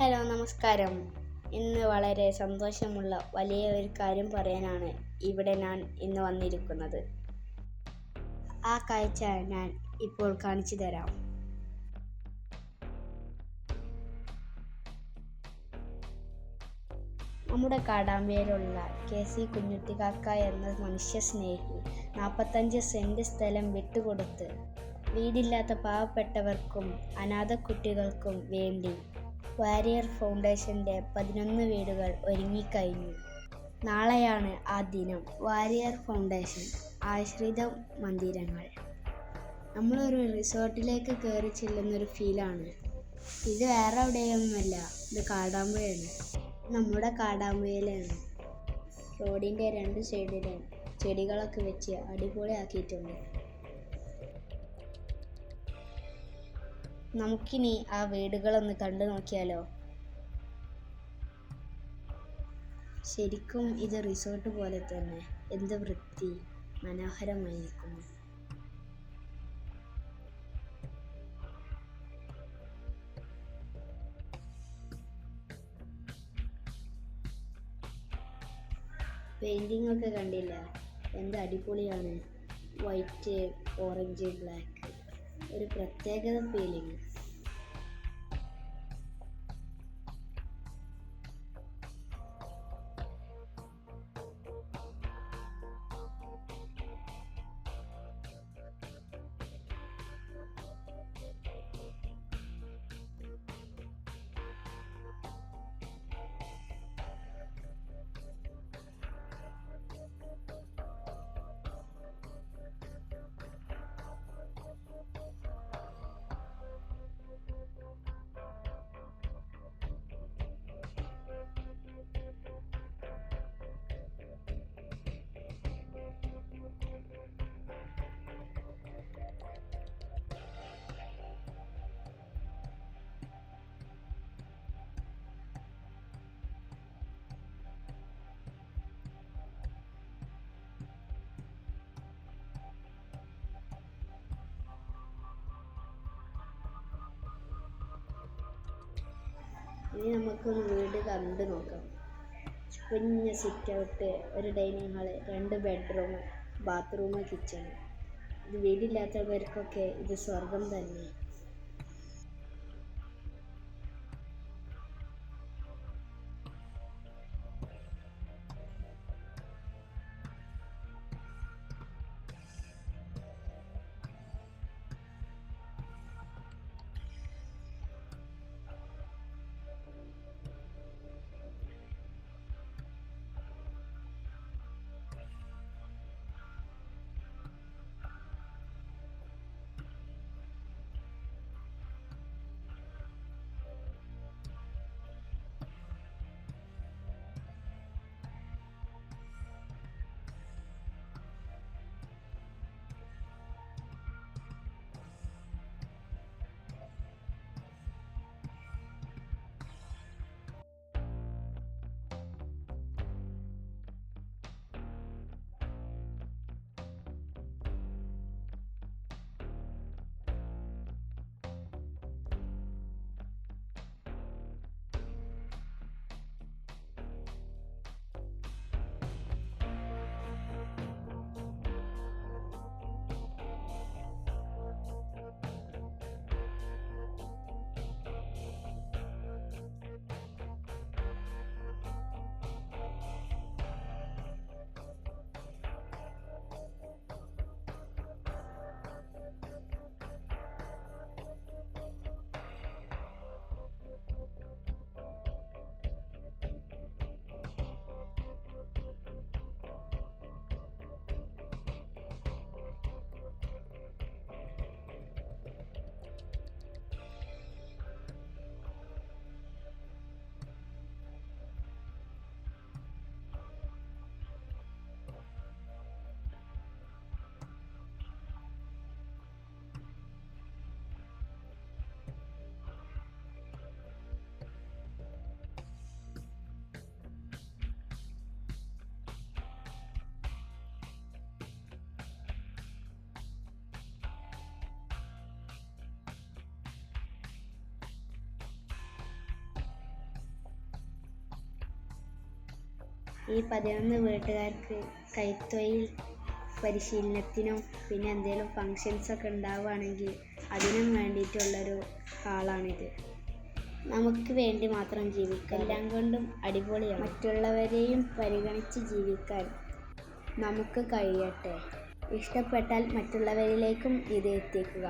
Hello നമസ്കാരം. ഇന്ന് വളരെ സന്തോഷമുള്ള വലിയ ഒരു കാര്യം പറയാനാണ് ഇവിടെ ഞാൻ ഇന്ന് വന്നിരിക്കുന്നത്. ആ കാഴ്ച ഞാൻ ഇപ്പോൾ കാണിച്ചു തരാം. നമ്മുടെ കാടാമ്പേരുള്ള കെ സി കുഞ്ഞുട്ടിക്കാക്ക എന്ന മനുഷ്യ സ്നേഹി നാൽപ്പത്തഞ്ച് സെന്റ് സ്ഥലം വിട്ടുകൊടുത്ത് വീടില്ലാത്ത പാവപ്പെട്ടവർക്കും അനാഥ കുട്ടികൾക്കും വേണ്ടി വാരിയർ ഫൗണ്ടേഷന്റെ പതിനൊന്ന് വീടുകൾ ഒരുങ്ങിക്കഴിഞ്ഞു. നാളെയാണ് ആ ദിനം. വാരിയർ ഫൗണ്ടേഷൻ ആശ്രിത മന്ദിരങ്ങൾ. നമ്മളൊരു റിസോർട്ടിലേക്ക് കയറി ചെല്ലുന്നൊരു ഫീലാണ്. ഇത് വേറെ എവിടെയൊന്നുമല്ല ഇത് കാടാമ്പുഴയാണ്. നമ്മുടെ കാടാമ്പുഴയിലാണ്. റോഡിന്റെ രണ്ട് സൈഡിലും ചെടികളൊക്കെ വെച്ച് അടിപൊളിയാക്കിയിട്ടുണ്ട്. നമുക്കിനി ആ വീടുകളൊന്ന് കണ്ടു നോക്കിയാലോ? ശരിക്കും ഇത് റിസോർട്ട് പോലെ തന്നെ. എന്ത് വൃത്തി. മനോഹരമായിരിക്കുന്നു. പെയിന്റിംഗ് ഒക്കെ കണ്ടില്ല? എന്ത് അടിപൊളിയാണ്. വൈറ്റ് ഓറഞ്ച് ബ്ലാക്ക് ഒരു പ്രത്യേകത ഫീലിംഗ് ഇനി നമുക്കൊന്ന് വീട് കണ്ട് നോക്കാം. കുഞ്ഞ സിറ്റ് ഔട്ട് ഒരു ഡൈനിങ് ഹാൾ രണ്ട് ബെഡ്റൂം ബാത്റൂം കിച്ചൺ ഇത് വീടില്ലാത്തവർക്കൊക്കെ ഇത് സ്വർഗം തന്നെ. ഈ പതിനൊന്ന് വീട്ടുകാർക്ക് കൈത്തൊഴിൽ പരിശീലനത്തിനും പിന്നെ എന്തെങ്കിലും ഫങ്ഷൻസൊക്കെ ഉണ്ടാവുകയാണെങ്കിൽ അതിനും വേണ്ടിയിട്ടുള്ളൊരു ഹാളാണിത് നമുക്ക് വേണ്ടി മാത്രം ജീവിക്കാം എല്ലാം കൊണ്ടും അടിപൊളിയാണ്. മറ്റുള്ളവരെയും പരിഗണിച്ച് ജീവിക്കാൻ നമുക്ക് കഴിയട്ടെ. ഇഷ്ടപ്പെട്ടാൽ മറ്റുള്ളവരിലേക്കും ഇത് എത്തിക്കുക.